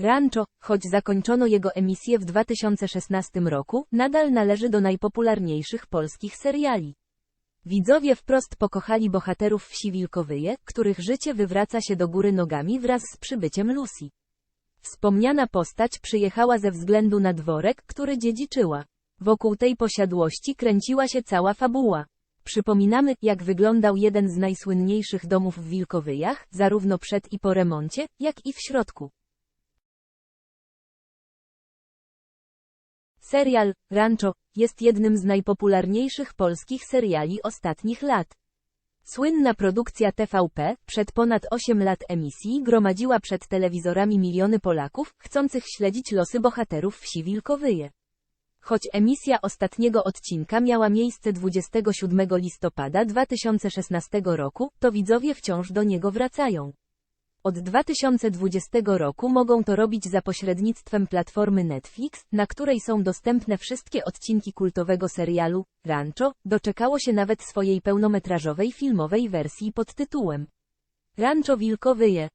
Rancho, choć zakończono jego emisję w 2016 roku, nadal należy do najpopularniejszych polskich seriali. Widzowie wprost pokochali bohaterów wsi Wilkowyje, których życie wywraca się do góry nogami wraz z przybyciem Lucy. Wspomniana postać przyjechała ze względu na dworek, który dziedziczyła. Wokół tej posiadłości kręciła się cała fabuła. Przypominamy, jak wyglądał jeden z najsłynniejszych domów w Wilkowyjach, zarówno przed i po remoncie, jak i w środku. Serial Rancho jest jednym z najpopularniejszych polskich seriali ostatnich lat. Słynna produkcja TVP, przed ponad 8 lat emisji, gromadziła przed telewizorami miliony Polaków, chcących śledzić losy bohaterów wsi Wilkowyje. Choć emisja ostatniego odcinka miała miejsce 27 listopada 2016 roku, to widzowie wciąż do niego wracają. Od 2020 roku mogą to robić za pośrednictwem platformy Netflix, na której są dostępne wszystkie odcinki kultowego serialu Rancho, doczekało się nawet swojej pełnometrażowej filmowej wersji pod tytułem Rancho Wilkowyje.